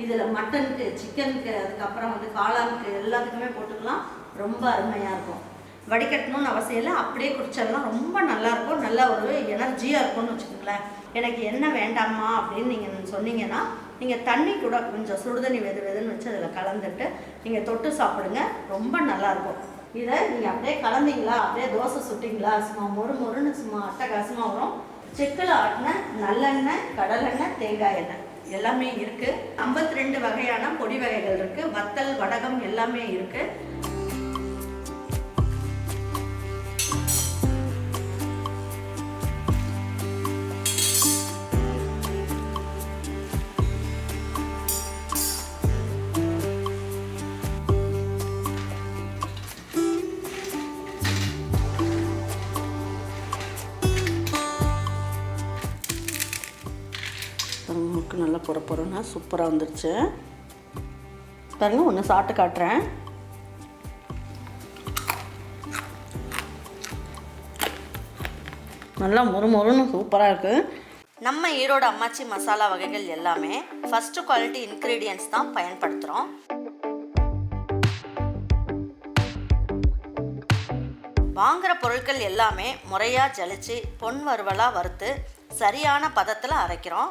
இதில் மட்டனுக்கு சிக்கனுக்கு அதுக்கப்புறம் வந்து காளானுக்கு எல்லாத்துக்குமே போட்டுக்கலாம். ரொம்ப அருமையாக இருக்கும். வடிகட்டணும்னு அவசியம் இல்லை. அப்படியே குடிச்சிடலாம் ரொம்ப நல்லாயிருக்கும் நல்ல ஒரு எனர்ஜியாக இருக்கும்னு வச்சுக்கோங்களேன். எனக்கு என்ன வேண்டாமா அப்படின்னு நீங்கள் சொன்னீங்கன்னா நீங்கள் தண்ணி கூட கொஞ்சம் சுடுதண்ணி வெது வெதுன்னு வச்சு அதில் கலந்துட்டு நீங்கள் தொட்டு சாப்பிடுங்க. ரொம்ப நல்லாயிருக்கும் இதை நீங்கள் அப்படியே கலந்தீங்களா? அப்படியே தோசை சுட்டிங்களா? சும்மா மொறு மொறுன்னு சும்மா அட்டகாசமாக வரும். செக்கில் ஆட்டின நல்லெண்ணெய் கடலெண்ணெய் தேங்காய் எண்ணெய். எல்லாமே இருக்குது ஐம்பத்தி ரெண்டு வகையான பொடி வகைகள் இருக்குது வத்தல் வடகம் எல்லாமே இருக்குது பாருங்கள் சூப்பராக வந்துருச்சு. பாருங்க ஒன்று சாப்பிட்டு காட்டுறேன். நல்லா மொறு மொறுன்னு சூப்பராக இருக்குது நம்ம ஈரோடு அம்மாச்சி மசாலா வகைகள் எல்லாமே ஃபஸ்ட்டு குவாலிட்டி இன்க்ரீடியன்ஸ் தான் பயன்படுத்துகிறோம் வாங்குகிற பொருட்கள் எல்லாமே முறையாக ஜலிச்சு பொன் வறுவலாக வறுத்து சரியான பதத்தில் அரைக்கிறோம்.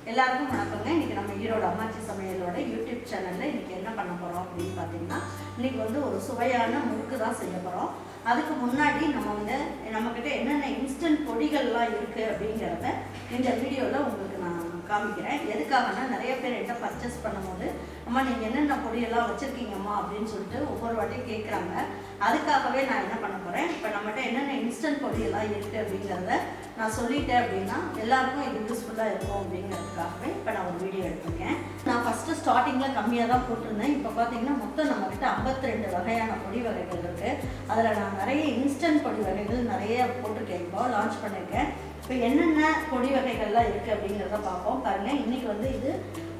எல்லாருக்கும் வணக்கங்க. இன்னைக்கு நம்ம ஈரோடு அம்மாச்சி சமையலோட யூடியூப் சேனலில் இன்னைக்கு என்ன பண்ண போகிறோம் அப்படின்னு பார்த்தீங்கன்னா இன்னைக்கு வந்து ஒரு சுவையான முறுக்கு தான் செய்ய போகிறோம் அதுக்கு முன்னாடி நம்ம வந்து நம்மக்கிட்ட என்னென்ன இன்ஸ்டன்ட் பொடிகள்லாம் இருக்குது அப்படிங்கிறத இந்த வீடியோவில் உங்களுக்கு காமிக்கிறேன். எதுக்காகனா நிறைய பேர் என்கிட்ட பர்ச்சேஸ் பண்ணும்போது அம்மா நீங்கள் என்னென்ன பொடியெல்லாம் வச்சுருக்கீங்கம்மா? அப்படின்னு சொல்லிட்டு ஒவ்வொரு வாட்டியும் கேட்குறாங்க அதுக்காகவே நான் என்ன பண்ண போகிறேன் இப்போ நம்மகிட்ட என்னென்ன இன்ஸ்டன்ட் பொடியெல்லாம் இருக்குது அப்படிங்கிறத நான் சொல்லிட்டேன் அப்படின்னா எல்லாருக்கும் இது யூஸ்ஃபுல்லாக இருக்கும் அப்படிங்கிறதுக்காகவே இப்போ நான் ஒரு வீடியோ எடுத்திருக்கேன். நான் ஃபஸ்ட்டு ஸ்டார்டிங்கில் கம்மியாக தான் போட்டிருந்தேன். இப்போ பார்த்தீங்கன்னா மொத்தம் நம்மக்கிட்ட ஐம்பத்தி ரெண்டு வகையான பொடி வகைகள் இருக்குது அதில் நான் நிறைய இன்ஸ்டன்ட் பொடி வகைகள் நிறைய போட்டிருக்கேன். இப்போ லான்ச் பண்ணியிருக்கேன் இப்போ என்னென்ன பொடி வகைகள்லாம் இருக்குது அப்படிங்கிறத பார்ப்போம். பாருங்கள் இன்றைக்கி வந்து இது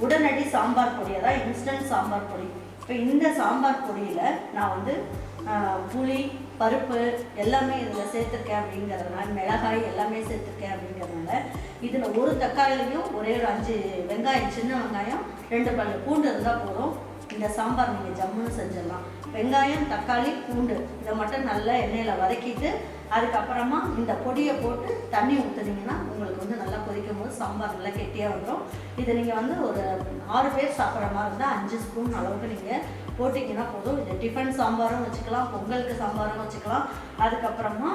உடனடி சாம்பார் பொடி அதான் இன்ஸ்டன்ட் சாம்பார் பொடி. இப்போ இந்த சாம்பார் பொடியில் நான் வந்து புளி பருப்பு எல்லாமே இதில் சேர்த்துருக்கேன் அப்படிங்கிறதுனால மிளகாய் எல்லாமே சேர்த்துருக்கேன் அப்படிங்கிறதுனால இதில் ஒரு தக்காளிலையும் ஒரே ஒரு அஞ்சு வெங்காயம் சின்ன வெங்காயம் ரெண்டு பல்லு பூண்டு இருந்தால் போதும். இந்த சாம்பார் நீங்கள் ஜம்முன்னு செஞ்சிடலாம். வெங்காயம் தக்காளி பூண்டு இதை மட்டும் நல்லா எண்ணெயில் வதக்கிட்டு அதுக்கப்புறமா இந்த பொடியை போட்டு தண்ணி ஊற்றுனீங்கன்னா உங்களுக்கு வந்து நல்லா கொதிக்கும் போது சாம்பார் நல்லா கெட்டியாக வந்துடும் இதை நீங்கள் வந்து ஒரு ஆறு பேர் சாப்பிட்ற மாதிரி இருந்தால் அஞ்சு ஸ்பூன் அளவுக்கு நீங்கள் போட்டிங்கன்னா போதும். இது டிஃபன் சாம்பாரும் வச்சுக்கலாம் பொங்கலுக்கு சாம்பாரும் வச்சுக்கலாம். அதுக்கப்புறமா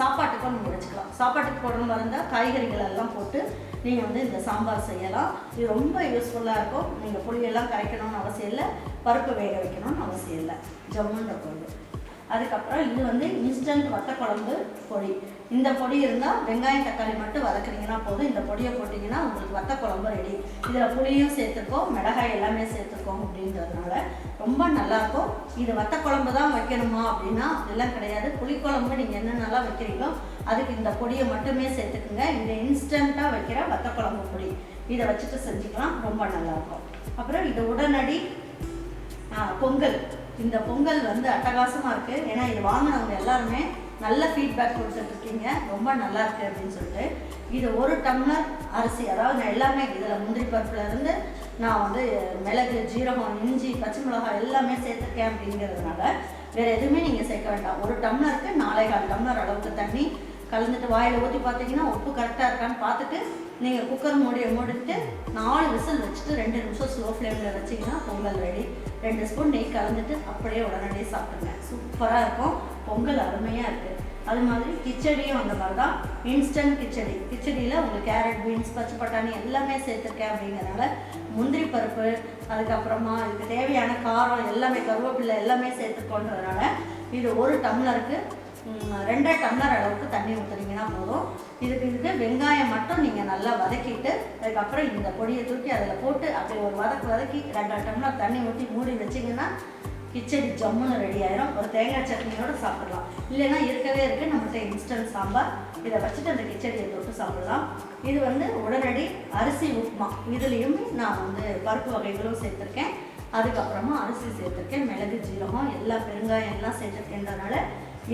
சாப்பாட்டுக்கும் நீங்கள் வச்சுக்கலாம். சாப்பாட்டுக்கு போடுற மாதிரி இருந்தால் காய்கறிகள் எல்லாம் போட்டு நீங்கள் வந்து இந்த சாம்பார் செய்யலாம். இது ரொம்ப யூஸ்ஃபுல்லாக இருக்கும். நீங்கள் புளியெல்லாம் கரைக்கணும்னு அவசியம் இல்லை. பருப்பு வேக வைக்கணும்னு அவசியம் இல்லை. ஜம்முன்ற பொருள். அதுக்கப்புறம் இது வந்து இன்ஸ்டன்ட் வத்த குழம்பு பொடி. இந்த பொடி இருந்தால் வெங்காயம் தக்காளி மட்டும் வதக்குனீங்கன்னா போதும். இந்த பொடியை போட்டிங்கன்னா உங்களுக்கு வத்த குழம்பு ரெடி இதில் புளியும் சேர்த்துக்கோ மிளகாய் எல்லாமே சேர்த்துக்கோம் அப்படின்றதுனால ரொம்ப நல்லாயிருக்கும் இது வத்த குழம்பு தான் வைக்கணுமா அப்படின்னா இதெல்லாம் கிடையாது. புளிக்குழம்பு நீங்கள் என்னென்னலாம் வைக்கிறீங்களோ அதுக்கு இந்த பொடியை மட்டுமே சேர்த்துக்குங்க. இந்த இன்ஸ்டண்ட்டாக வைக்கிற வத்த குழம்பு பொடி. இதை வச்சுட்டு செஞ்சுக்கலாம். ரொம்ப நல்லாயிருக்கும் அப்புறம் இது உடனடி பொங்கல். இந்த பொங்கல் வந்து அட்டகாசமாக இருக்குது ஏன்னா இது வாங்கினவங்க எல்லாருமே நல்ல ஃபீட்பேக் கொடுத்துட்ருக்கீங்க. ரொம்ப நல்லா இருக்குது அப்படின்னு சொல்லிட்டு. இது ஒரு டம்ளர் அரிசி அதாவது எல்லாமே இதில் முந்திரி பருப்புலேருந்து நான் வந்து மிளகு ஜீரகம் இஞ்சி பச்சை மிளகாய் எல்லாமே சேர்த்துருக்கேன் அப்படிங்கிறதுனால வேறு எதுவுமே நீங்கள் சேர்க்க வேண்டாம். ஒரு டம்ளருக்கு நாலே கால் டம்ளர் அளவுக்கு தண்ணி கலந்துட்டு வாயில் ஊற்றி பார்த்தீங்கன்னா உப்பு கரெக்டாக இருக்கான்னு பார்த்துட்டு நீங்கள் குக்கர் மூடியை மூடிட்டு நாலு விசில் வச்சுட்டு ரெண்டு நிமிஷம் ஸ்லோ ஃப்ளேமில் வச்சிங்கன்னா பொங்கல் ரெடி ரெண்டு ஸ்பூன் நெய் கலந்துட்டு அப்படியே உடனடியே சாப்பிடுங்க சூப்பராக இருக்கும். பொங்கல் அருமையாக இருக்குது அது மாதிரி கிச்சடியும் அந்த மாதிரி தான். இன்ஸ்டன்ட் கிச்சடி. கிச்சடியில் உங்களுக்கு கேரட் பீன்ஸ் பச்சை பட்டாணி எல்லாமே சேர்த்துருக்கேன் அப்படிங்கிறனால முந்திரி பருப்பு அதுக்கப்புறமா இதுக்கு தேவையான காரம் எல்லாமே கருவேப்பிலை எல்லாமே சேர்த்துக்கோன்றதுனால இது ஒரு டம்ளருக்கு ரெண்டரை டம்ளர் அளவுக்கு தண்ணி ஊற்றுறீங்கன்னா போதும். இதுக்கு இதுக்கு வெங்காயம் மட்டும் நீங்கள் நல்லா வதக்கிட்டு அதுக்கப்புறம் இந்த பொடியை தூக்கி அதில் போட்டு அப்படி ஒரு வதக்கு வதக்கி ரெண்டரை டம்ளர் தண்ணி ஊற்றி மூடி வச்சிங்கன்னா கிச்சடி ஜம்முன்னு ரெடி ஆயிரும். ஒரு தேங்காய் சட்னியோடு சாப்பிடலாம். இல்லைன்னா இருக்கவே இருக்கு. நம்மகிட்ட இன்ஸ்டன்ட் சாம்பார். இதை வச்சுட்டு அந்த கிச்சடியை தொட்டு சாப்பிடலாம். இது வந்து உடனடி அரிசி உப்புமா. இதுலேயுமே நான் வந்து பருப்பு வகைகளும் சேர்த்துருக்கேன். அதுக்கப்புறமா அரிசி சேர்த்துருக்கேன். மிளகு ஜீரகம் எல்லா பெருங்காயம் எல்லாம் சேர்த்துருக்கேன்றனால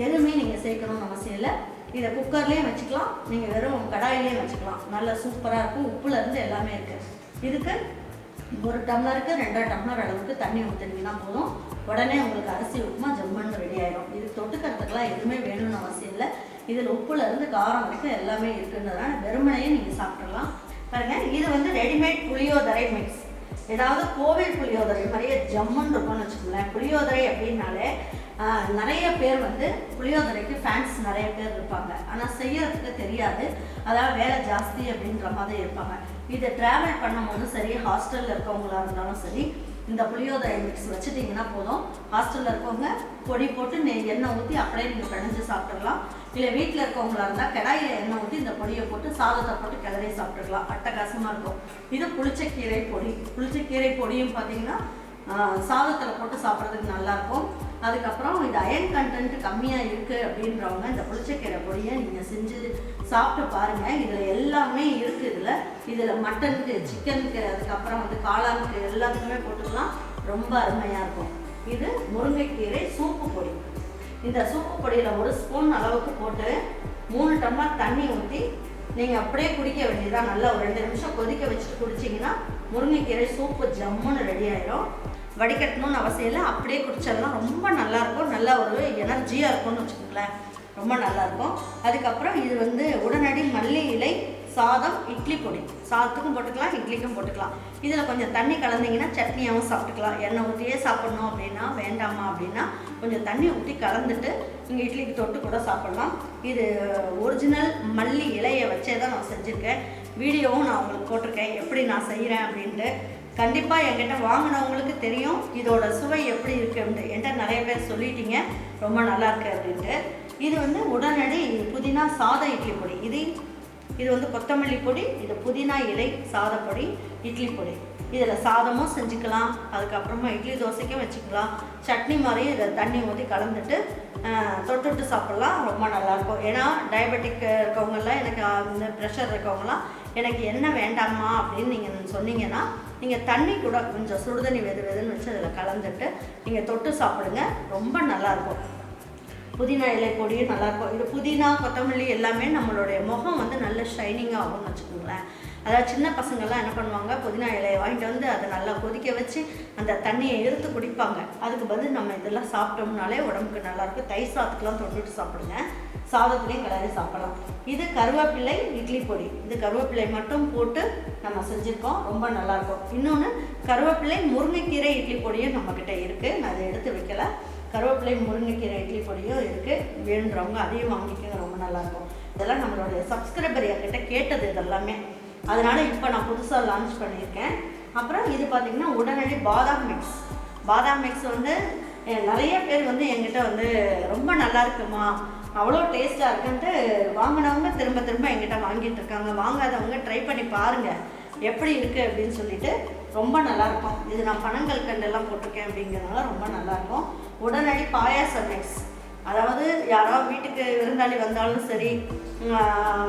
எதுவுமே நீங்கள் சேர்க்கணும்னு அவசியம் இல்லை. இதை குக்கர்லேயும் வச்சுக்கலாம். நீங்கள் வெறும் கடாயிலையும் வச்சுக்கலாம். நல்லா சூப்பராக இருக்கும். உப்புலேருந்து எல்லாமே இருக்குது இதுக்கு ஒரு டம்ளருக்கு ரெண்டரை டம்ளர் அளவுக்கு தண்ணி ஊற்றினீங்கன்னா போதும். உடனே உங்களுக்கு அரிசி உப்புமா ஜம்மன் ரெடி ஆயிடும் இது தொட்டுக்கிறதுக்கெல்லாம் எதுவுமே வேணும்னு அவசியம் இல்லை. இதில் உப்புல இருந்து காரம் வரைக்கும் எல்லாமே இருக்குன்றதுனால வெறுமனையே நீங்கள் சாப்பிடலாம் பாருங்கள் இது வந்து ரெடிமேட் புளியோதரை மிக்ஸ் ஏதாவது கோவில் புளியோதரை மாதிரியே ஜம்முன்னு இருக்கும்னு வச்சுக்கோங்களேன். புளியோதரை அப்படின்னாலே நிறைய பேர் வந்து புளியோதரைக்கு ஃபேன்ஸ் நிறைய பேர் இருப்பாங்க. ஆனால் செய்யறதுக்கு தெரியாது. அதாவது வேலை ஜாஸ்தி அப்படின்ற மாதிரி இருப்பாங்க. இதை ட்ராவல் பண்ணும்போது சரி ஹாஸ்டலில் இருக்கவங்களா இருந்தாலும் சரி இந்த புளியோதரை மிக்ஸ் வச்சுட்டிங்கன்னா போதும். ஹாஸ்டலில் இருக்கவங்க பொடி போட்டு நெய் எண்ணெய் ஊற்றி அப்படியே நீங்கள் பிணைஞ்சு சாப்பிட்றலாம் இல்லை வீட்டில் இருக்கவங்களா இருந்தால் கடாயில் எண்ணெய் ஊற்றி இந்த பொடியை போட்டு சாதத்தை போட்டு கிளறி சாப்பிட்டுக்கலாம். அட்டகாசமாக இருக்கும். இது புளிச்சக்கீரை பொடி. புளிச்சக்கீரை பொடியும் பார்த்திங்கன்னா சாதத்தில் போட்டு சாப்பிட்றதுக்கு நல்லாயிருக்கும் அதுக்கப்புறம் இது அயன் கண்டென்ட் கம்மியாக இருக்குது அப்படின்றவங்க இந்த புளிச்சக்கீரை பொடியை நீங்கள் செஞ்சு சாப்பிட்டு பாருங்கள் இதில் எல்லாமே இருக்குது இதில். இதில் மட்டனுக்கு சிக்கனுக்கு அதுக்கப்புறம் வந்து காளானுக்கு எல்லாத்துக்குமே போட்டுக்கலாம். ரொம்ப அருமையாக இருக்கும். இது முருங்கைக்கீரை சூப்பு பொடி. இந்த சூப்பு பொடியில் ஒரு ஸ்பூன் அளவுக்கு போட்டு மூணு டம்ளர் தண்ணி ஊற்றி நீங்கள் அப்படியே குடிக்க வேண்டியதுதான். நல்லா ஒரு ரெண்டு நிமிஷம் கொதிக்க வச்சுட்டு குடிச்சிங்கன்னா முருங்கைக்கீரை சூப்பு ஜம்முன்னு ரெடி ஆயிடும் வடிகட்டணும்னு அவசியம் இல்லை. அப்படியே குடிச்சிடலாம் ரொம்ப நல்லாயிருக்கும். நல்லா ஒரு எனர்ஜியாக இருக்கும்னு வச்சுக்கோங்களேன். ரொம்ப நல்லா இருக்கும் அதுக்கப்புறம் இது வந்து உடனடி மல்லி இலை சாதம் இட்லி பொடி. சாதத்துக்கும் போட்டுக்கலாம் இட்லிக்கும் போட்டுக்கலாம். இதில் கொஞ்சம் தண்ணி கலந்தீங்கன்னா சட்னியாகவும் சாப்பிட்டுக்கலாம். எண்ணெய் ஊற்றியே சாப்பிட்ணும் அப்படின்னா வேண்டாமா அப்படின்னா கொஞ்சம் தண்ணி ஊற்றி கலந்துட்டு நீங்கள் இட்லிக்கு தொட்டு கூட சாப்பிட்லாம். இது ஒரிஜினல் மல்லி இலையை வச்சே தான் நான் செஞ்சுருக்கேன். வீடியோவும் நான் உங்களுக்கு போட்டிருக்கேன். எப்படி நான் செய்கிறேன் அப்படின்ட்டு. கண்டிப்பாக என்கிட்ட வாங்கினவங்களுக்கு தெரியும். இதோட சுவை எப்படி இருக்குன்ட்டு என்கிட்ட நிறைய பேர் சொல்லிட்டீங்க. ரொம்ப நல்லா இருக்கு அப்படின்ட்டு. இது வந்து உடனடி புதினா சாத இட்லி பொடி. இது இது வந்து கொத்தமல்லி பொடி இது புதினா இலை சாதப்பொடி இட்லி பொடி. இதில் சாதமும் செஞ்சுக்கலாம். அதுக்கப்புறமா இட்லி தோசைக்கும் வச்சுக்கலாம். சட்னி மாதிரி இதை தண்ணி ஊற்றி கலந்துட்டு தொட்டுட்டு சாப்பிட்லாம். ரொம்ப நல்லாயிருக்கும். ஏன்னா டயபெட்டிக் இருக்கவங்கெல்லாம் எனக்கு அந்த ப்ரெஷர் இருக்கவங்கலாம் எனக்கு என்ன வேண்டாமா அப்படின்னு நீங்கள் சொன்னீங்கன்னா நீங்கள் தண்ணி கூட கொஞ்சம் சுடுதண்ணி வெது வெதுன்னு வச்சு அதில் கலந்துட்டு நீங்கள் தொட்டு சாப்பிடுங்க. ரொம்ப நல்லாயிருக்கும். புதினா இலை பொடியும் நல்லாயிருக்கும். இது புதினா கொத்தமல்லி எல்லாமே நம்மளுடைய முகம் வந்து நல்ல ஷைனிங்காக ஆகும்னு வச்சுக்கோங்களேன். அதாவது சின்ன பசங்கள்லாம் என்ன பண்ணுவாங்க புதினா இலையை வாங்கிட்டு வந்து அதை நல்லா கொதிக்க வச்சு அந்த தண்ணியை இழுத்து குடிப்பாங்க. அதுக்கு பதில் நம்ம இதெல்லாம் சாப்பிட்டோம்னாலே உடம்புக்கு நல்லாயிருக்கும். தை சாதத்துக்கெலாம் தொட்டுட்டு சாப்பிடுங்க. சாதத்துலேயும் கிளறி சாப்பிடலாம். இது கருவேப்பிலை இட்லி பொடி. இது கருவேப்பிலை மட்டும் போட்டு நம்ம செஞ்சுருக்கோம். ரொம்ப நல்லாயிருக்கும். இன்னொன்று கருவேப்பிலை முருங்கைக்கீரை இட்லி பொடியும் நம்மக்கிட்ட இருக்குது நான் அதை எடுத்து வைக்கலை. கருவேப்பிலை முருங்கைக்கீரை இட்லி பொடியும் இருக்குது வேணுன்றவங்க அதையும் வாங்கிக்கோங்க ரொம்ப நல்லாயிருக்கும். இதெல்லாம் நம்மளுடைய சப்ஸ்கிரைபர் என்கிட்ட கேட்டது இதெல்லாமே. அதனால் இப்போ நான் புதுசாக லான்ச் பண்ணியிருக்கேன். அப்புறம் இது பார்த்திங்கன்னா உடனடி பாதாம் மிக்ஸ் பாதாம் மிக்ஸ் வந்து நிறைய பேர் வந்து என்கிட்ட வந்து ரொம்ப நல்லா இருக்குமா? அவ்வளோ டேஸ்ட்டாக இருக்குன்ட்டு வாங்கினவங்க திரும்ப திரும்ப என்கிட்ட வாங்கிட்டு இருக்காங்க. வாங்காதவங்க ட்ரை பண்ணி பாருங்கள் எப்படி இருக்குது அப்படின்னு சொல்லிட்டு ரொம்ப நல்லாயிருக்கும். இது நான் பனங்கள் கண்டெல்லாம் போட்டிருக்கேன் அப்படிங்கிறதுனால ரொம்ப நல்லாயிருக்கும். உடனடி பாயாசம் மிக்ஸ் அதாவது யாராவது வீட்டுக்கு விருந்தாளி வந்தாலும் சரி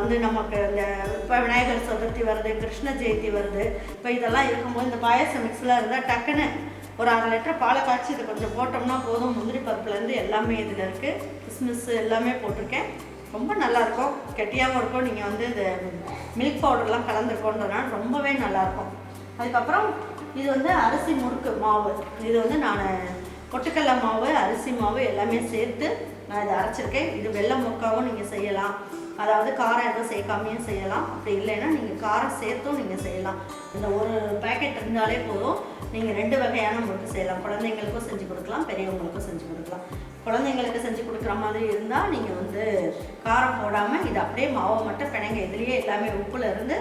வந்து நமக்கு இந்த இப்போ விநாயகர் சதுர்த்தி வருது கிருஷ்ண ஜெயந்தி வருது. இப்போ இதெல்லாம் இருக்கும்போது இந்த பாயாச மிக்ஸ்லாம் இருந்தால் டக்குன்னு ஒரு அரை லிட்டர் பாலை காய்ச்சி இதை கொஞ்சம் போட்டோம்னா போதும். முந்திரி பருப்புலேருந்து எல்லாமே இதில் இருக்குது கிஸ்மிஸ் எல்லாமே போட்டிருக்கேன். ரொம்ப நல்லாயிருக்கும். கெட்டியாகவும் இருக்கும். நீங்கள் வந்து இந்த மில்க் பவுடர்லாம் கலந்துருக்கோன்றதுனால ரொம்பவே நல்லாயிருக்கும். அதுக்கப்புறம் இது வந்து அரிசி முறுக்கு மாவு. இது வந்து நான் கொட்டுக்கடலை மாவு அரிசி மாவு எல்லாமே சேர்த்து நான் இதை அரைச்சிருக்கேன். இது வெள்ளை முறுக்காகவும் நீங்கள் செய்யலாம். அதாவது காரம் எதுவும் சேர்க்காமையும் செய்யலாம். அப்படி இல்லைன்னா நீங்கள் காரம் சேர்த்தும் நீங்கள் செய்யலாம். இந்த ஒரு பேக்கெட் இருந்தாலே போதும். நீங்கள் ரெண்டு வகையான முறுக்கு செய்யலாம். குழந்தைங்களுக்கும் செஞ்சு கொடுக்கலாம் பெரியவங்களுக்கும் செஞ்சு கொடுக்கலாம். குழந்தைங்களுக்கு செஞ்சு கொடுக்குற மாதிரி இருந்தால் நீங்கள் வந்து காரம் போடாமல் இது அப்படியே மாவை மட்டும் பிணைங்க. இதுலேயே எல்லாமே உப்புல இருந்து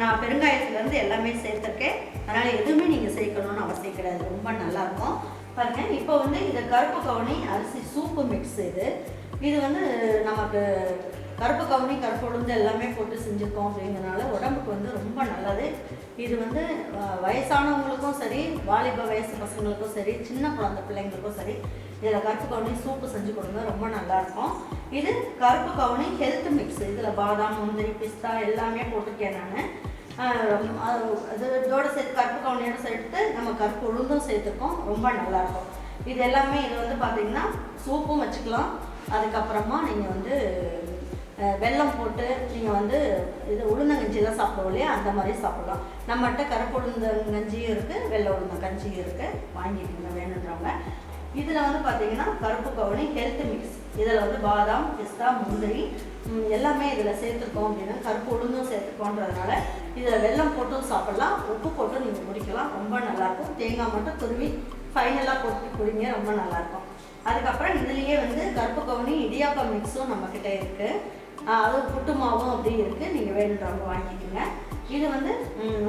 நான் பெருங்காயத்துலேருந்து எல்லாமே சேர்த்துருக்கேன். அதனால் எதுவுமே நீங்கள் சேர்க்கணும்னு அவசியம் கிடையாது. ரொம்ப நல்லாயிருக்கும். பாருங்கள் இப்போ வந்து இந்த கருப்பு கவுனி அரிசி சூப்பு மிக்ஸ் இது. இது வந்து நமக்கு கருப்பு கவுனி கருப்பு உளுந்து எல்லாமே போட்டு செஞ்சுருக்கோம் அப்படிங்கிறனால உடம்பு இது வந்து வயசானவங்களுக்கும் சரி வாலிப வயசு பசங்களுக்கும் சரி சின்ன குழந்தை பிள்ளைங்களுக்கும் சரி இதில் கருப்பு கவுனி சூப்பு செஞ்சு கொடுங்க ரொம்ப நல்லாயிருக்கும் இது கருப்பு கவுனி ஹெல்த் மிக்ஸ் இதில் பாதாம் முந்திரி பிஸ்தா எல்லாமே போட்டிருக்கேன் நான். அது இதோட சேர்த்து கருப்பு கவுனியோட சேர்த்து நம்ம கருப்பு உளுந்தும் சேர்த்துருக்கோம் ரொம்ப நல்லாயிருக்கும் இது எல்லாமே இது வந்து பார்த்தீங்கன்னா சூப்பும் வச்சுக்கலாம். அதுக்கப்புறமா நீங்கள் வந்து வெல்லம் போட்டு நீங்கள் வந்து இது உளுந்தங்கஞ்சிலாம் சாப்பிடுவோம் இல்லையா? அந்த மாதிரி சாப்பிடலாம். நம்மகிட்ட கருப்பு உளுந்தங்கஞ்சியும் இருக்குது வெள்ளை உளுந்தங்கஞ்சியும் இருக்குது வாங்கிக்கோங்க வேணுன்றவங்க. இதில் வந்து பார்த்தீங்கன்னா கருப்பு கவுனி ஹெல்த் மிக்ஸ் இதில் வந்து பாதாம் பிஸ்தா முந்திரி எல்லாமே இதில் சேர்த்துருக்கோம் அப்படின்னா கருப்பு உளுந்தும் சேர்த்துக்கோன்றதுனால இதில் வெல்லம் போட்டும் சாப்பிடலாம். உப்பு போட்டும் நீங்கள் குடிக்கலாம். ரொம்ப நல்லாயிருக்கும். தேங்காய் மட்டும் துருவி ஃபைனலாக போட்டு குடிங்க ரொம்ப நல்லாயிருக்கும். அதுக்கப்புறம் இதுலேயே வந்து கருப்பு கவுனி இடியாப்பம் மிக்ஸும் நம்மக்கிட்ட இருக்குது அது புட்டு மாவும் அப்படி இருக்குது நீங்கள் வேணுன்றவங்க வாங்கிக்கோங்க. இது வந்து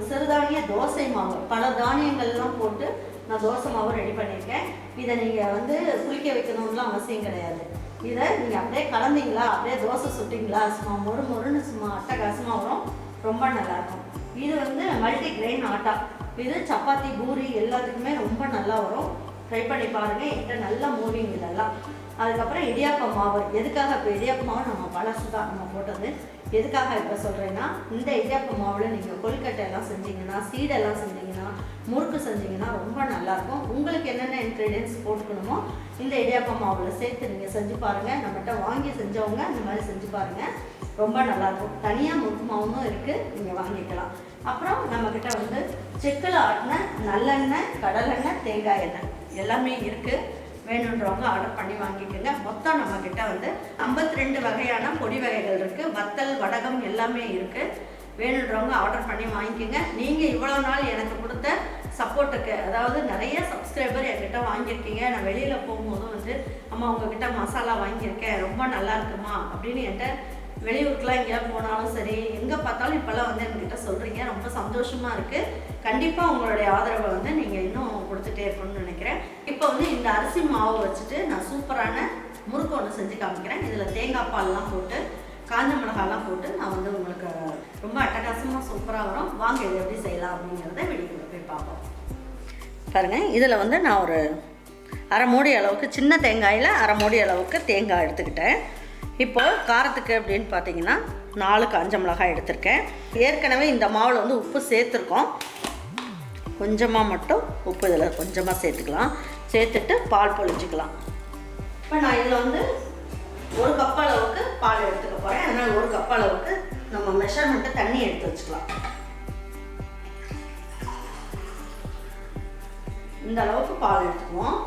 சிறுதானிய தோசை மாவு. பல தானியங்கள்லாம் போட்டு நான் தோசை மாவு ரெடி பண்ணியிருக்கேன். இதை நீங்கள் வந்து குளிக்க வைக்கணும்லாம் அவசியம் கிடையாது. இதை நீங்கள் அப்படியே கலந்தீங்களா அப்படியே தோசை சுட்டிங்களா சும்மா மொறு மொறுன்னு சும்மா அட்டகாசமாக வரும். ரொம்ப நல்லாயிருக்கும். இது வந்து மல்டி கிரெயின் ஆட்டா. இது சப்பாத்தி பூரி எல்லாத்துக்குமே ரொம்ப நல்லா வரும். ட்ரை பண்ணி பாருங்கள் என்கிட்ட நல்லா மூவிங் இதெல்லாம். அதுக்கப்புறம் இடியாப்ப மாவு. எதுக்காக இப்போ இடியாப்ப மாவு? நம்ம பழசு தான். நம்ம போட்டது. எதுக்காக இப்போ சொல்கிறேன்னா இந்த இடியாப்ப மாவில் நீங்கள் கொழுக்கட்டை எல்லாம் செஞ்சீங்கன்னா சீடெல்லாம் செஞ்சீங்கன்னா முறுக்கு செஞ்சீங்கன்னா ரொம்ப நல்லாயிருக்கும். உங்களுக்கு என்னென்ன இன்க்ரீடியன்ஸ் போட்டுக்கணுமோ இந்த இடியாப்ப மாவில் சேர்த்து நீங்கள் செஞ்சு பாருங்கள் நம்மகிட்ட வாங்கி செஞ்சவங்க இந்த மாதிரி செஞ்சு பாருங்கள் ரொம்ப நல்லாயிருக்கும். தனியாக முறுக்கு மாவும் இருக்குது நீங்கள் வாங்கிக்கலாம். அப்புறம் நம்மக்கிட்ட வந்து செக்கில் ஆட்டின நல்லெண்ணெய் கடலெண்ணெய் தேங்காய் எண்ணெய் எல்லாமே இருக்குது வேணுன்றவங்க ஆர்டர் பண்ணி வாங்கிக்கோங்க. மொத்தம் நம்மக்கிட்ட வந்து 52 ரெண்டு வகையான பொடி வகைகள் இருக்குது வத்தல் வடகம் எல்லாமே இருக்குது வேணுன்றவங்க ஆர்டர் பண்ணி வாங்கிக்கோங்க. நீங்கள் இவ்வளோ நாள் எனக்கு கொடுத்த சப்போர்ட்டுக்கு அதாவது நிறைய சப்ஸ்கிரைபர் என்கிட்ட வாங்கியிருக்கீங்க. நான் வெளியில் போகும்போதும் வந்து அம்மா உங்ககிட்ட மசாலா வாங்கியிருக்கேன். ரொம்ப நல்லா இருக்குமா? அப்படின்னு என்கிட்ட வெளியூருக்குலாம் எங்கேயாவது போனாலும் சரி எங்கே பார்த்தாலும் இப்போல்லாம் வந்து என்கிட்ட சொல்கிறீங்க ரொம்ப சந்தோஷமாக இருக்குது கண்டிப்பாக உங்களுடைய ஆதரவை வந்து நீங்கள் இன்னும் கொடுத்துட்டே இருக்கணும்னு நினைக்கிறேன். இப்போ வந்து இந்த அரிசி மாவை வச்சுட்டு நான் சூப்பரான முறுக்கு ஒன்று செஞ்சு காமிக்கிறேன். இதில் தேங்காய் பால்லாம் போட்டு காஞ்ச மிளகாலாம் போட்டு நான் வந்து உங்களுக்கு ரொம்ப அட்டகாசமாக சூப்பராக வரும். வாங்க இது எப்படி செய்யலாம் அப்படிங்கிறத வெளியில் போய் பார்ப்போம். பாருங்கள் இதில் வந்து நான் ஒரு அரை மூடி அளவுக்கு சின்ன தேங்காயில் அரை மூடி அளவுக்கு தேங்காய் எடுத்துக்கிட்டேன். இப்போ காரத்துக்கு அப்படின்னு பார்த்தீங்கன்னா நாலு காஞ்ச மிளகாய் எடுத்திருக்கேன். ஏற்கனவே இந்த மாவில் வந்து உப்பு சேர்த்துருக்கோம். கொஞ்சமாக மட்டும் உப்பு இதில் கொஞ்சமாக சேர்த்துக்கலாம். சேர்த்துட்டு பால் பொழிஞ்சிக்கலாம். இப்போ நான் இதில் வந்து ஒரு கப் அளவுக்கு பால் எடுத்துக்க போகிறேன் அதனால் ஒரு கப் அளவுக்கு நம்ம மெஷர்மெண்ட்டு தண்ணி எடுத்து வச்சுக்கலாம். இந்த அளவுக்கு பால் எடுத்துக்குவோம்.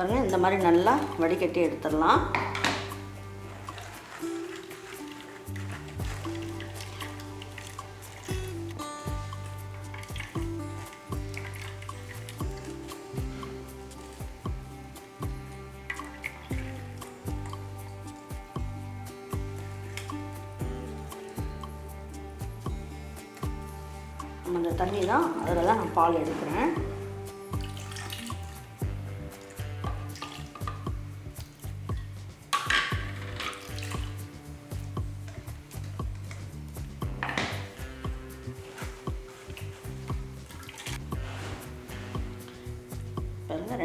பாருங்கள் இந்த மாதிரி நல்லா வடிகட்டி எடுத்துடலாம். அந்த தண்ணி தான் அதில் தான் நான் பால் எடுக்கிறேன்.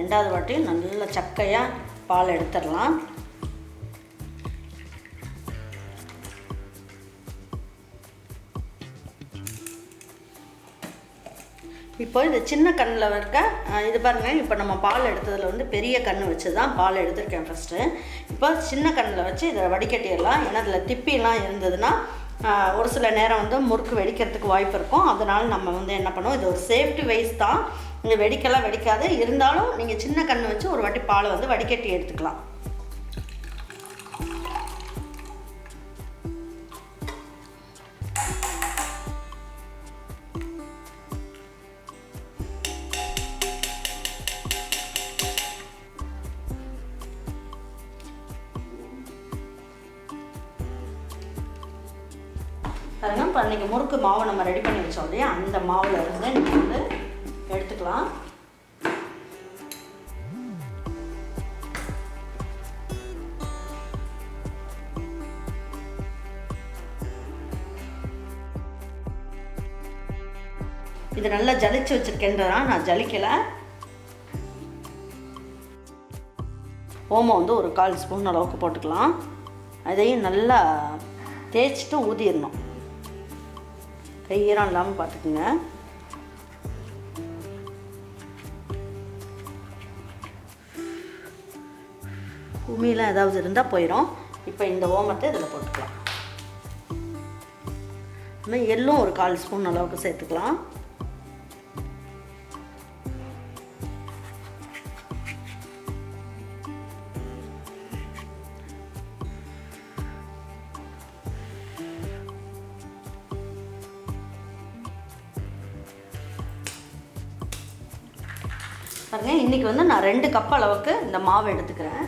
ரெண்டாவது வாட்டியும் நல்ல சக்கையாக பால் எடுத்துடலாம். இப்போ இந்த சின்ன கண்ணில் இருக்க இது பாருங்கள் இப்போ நம்ம பால் எடுத்ததில் வந்து பெரிய கண் வச்சு தான் பால் எடுத்திருக்கேன் ஃபஸ்ட்டு இப்போ சின்ன கண்ணில் வச்சு இதை வடிகட்டிடலாம். ஏன்னா அதில் திப்பிலாம் இருந்ததுன்னா ஒரு சில நேரம் வந்து முறுக்கு வெடிக்கிறதுக்கு வாய்ப்பு இருக்கும். அதனால் நம்ம வந்து என்ன பண்ணுவோம் இது ஒரு சேஃப்டி வைஸ் தான் இங்கே வெடிக்கெல்லாம் வெடிக்காது. இருந்தாலும் நீங்கள் சின்ன கண் வச்சு ஒரு வாட்டி பாலை வந்து வடிகட்டி எடுத்துக்கலாம். பாருங்க இப்போ இன்றைக்கி முறுக்கு மாவு நம்ம ரெடி பண்ணி வச்சோம் இல்லையா? அந்த மாவில் இருந்து நீங்கள் வந்து சேர்த்துக்கலாம் இது நல்லா ஜலிச்சு வச்சுருக்கேன்றதா நான் ஜலிக்கலை. ஓமம் வந்து ஒரு கால் ஸ்பூன் அளவுக்கு போட்டுக்கலாம். அதையும் நல்லா தேய்ச்சிட்டு ஊதிடணும் கை ஈரம் இல்லாமல் பார்த்துக்குங்க. உமியில் ஏதாவது இருந்தால் போயிடும் இப்போ இந்த ஓமத்தை இதில் போட்டுக்கலாம். இன்னும் எள்ளும் ஒரு கால் ஸ்பூன் அளவுக்கு சேர்த்துக்கலாம். பாருங்க இன்னைக்கு வந்து நான் ரெண்டு கப் அளவுக்கு இந்த மாவு எடுத்துக்கிறேன்.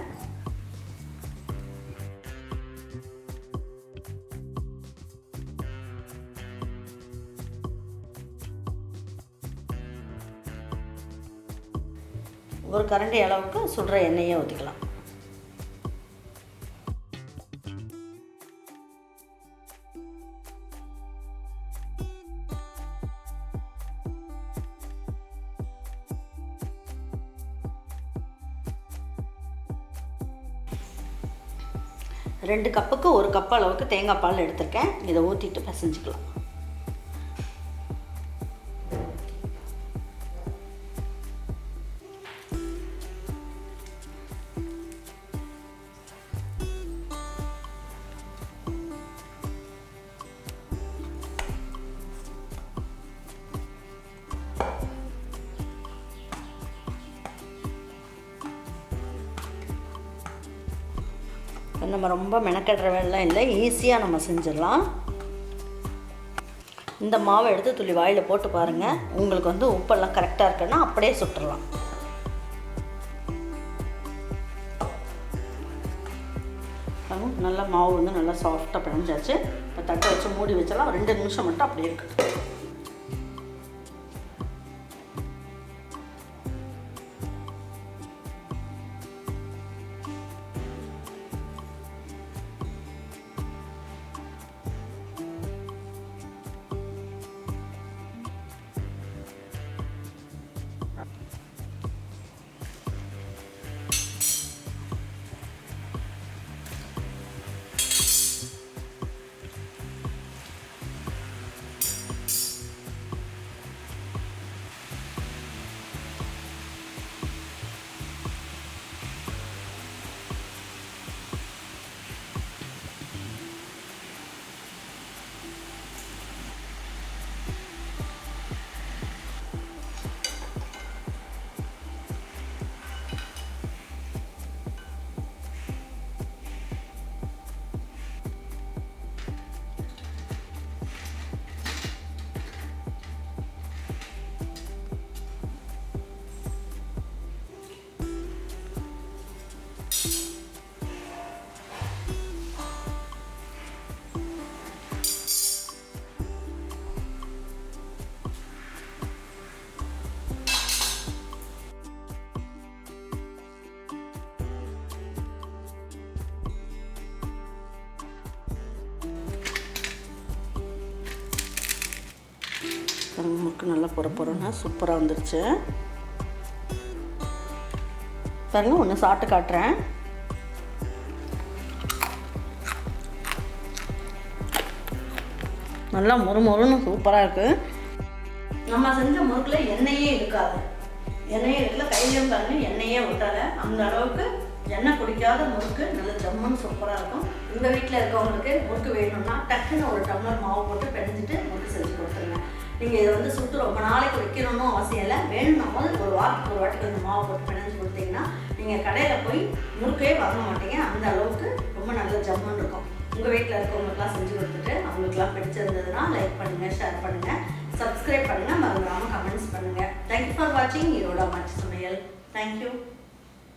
ஒரு கரண்டி அளவுக்கு சுடுற எண்ணெயை ஊற்றிக்கலாம் ரெண்டு கப்புக்கு ஒரு கப் அளவுக்கு தேங்காய் பால் எடுத்திருக்கேன். இதை ஊற்றிட்டு பிசைஞ்சிக்கலாம். நம்ம ரொம்ப மெனக்கட்டுற வேலைலாம் இல்லை. ஈஸியாக நம்ம செஞ்சிடலாம். இந்த மாவை எடுத்து துளி வாயில் போட்டு பாருங்கள் உங்களுக்கு வந்து உப்பெல்லாம் கரெக்டாக இருக்குன்னா அப்படியே சுட்டுடலாம் நல்லா மாவு வந்து நல்லா சாஃப்டாக பிணைஞ்சாச்சு. இப்போ தட்டை வச்சு மூடி வச்சலாம். ரெண்டு நிமிஷம் மட்டும் அப்படியே இருக்குது சூப்பராக வந்துருச்சு. பாருங்க ஒன்று சாப்பிட்டு காட்டுறேன். நல்லா மொறு மொறுன்னு சூப்பராக இருக்குது நம்ம செஞ்ச முறுக்கில் எண்ணெயே இருக்காது. எண்ணெயே இருக்கல கையிலையும் பாருங்க எண்ணெயே விட்டால அந்த அளவுக்கு எண்ணெய் குடிக்காத முறுக்கு நல்ல ஜம்முன்னு சூப்பராக இருக்கும். உங்கள் வீட்டில் இருக்கவங்களுக்கு முறுக்கு வேணும்னா டக்குன்னு ஒரு டம்ளர் மாவு போட்டு பிணைஞ்சிட்டு முறுக்கு செஞ்சு கொடுத்துருங்க. நீங்கள் இதை வந்து சுட்டு ரொம்ப நாளைக்கு வைக்கணும்னு அவசியம் இல்லை. வேணும்னா போது ஒரு வாரத்துக்கு ஒரு வாட்டிக்கு வந்து மாவு போட்டு பிணைஞ்சு கொடுத்தீங்கன்னா நீங்கள் கடையில் போய் முறுக்கே வாங்க மாட்டீங்க. அந்த அளவுக்கு ரொம்ப நல்ல ஜம்முன்னு இருக்கும். உங்கள் வீட்டில் இருக்கவங்களுக்குலாம் செஞ்சு கொடுத்துட்டு அவங்களுக்குலாம் பிடிச்சிருந்ததுன்னா லைக் பண்ணுங்கள் ஷேர் பண்ணுங்கள் சப்ஸ்கிரைப் பண்ணுங்கள் மறந்துடாமல் கமெண்ட்ஸ் பண்ணுங்கள் தேங்க்யூ ஃபார் வாட்சிங் ஈரோட மச்சு சமையல். தேங்க்யூ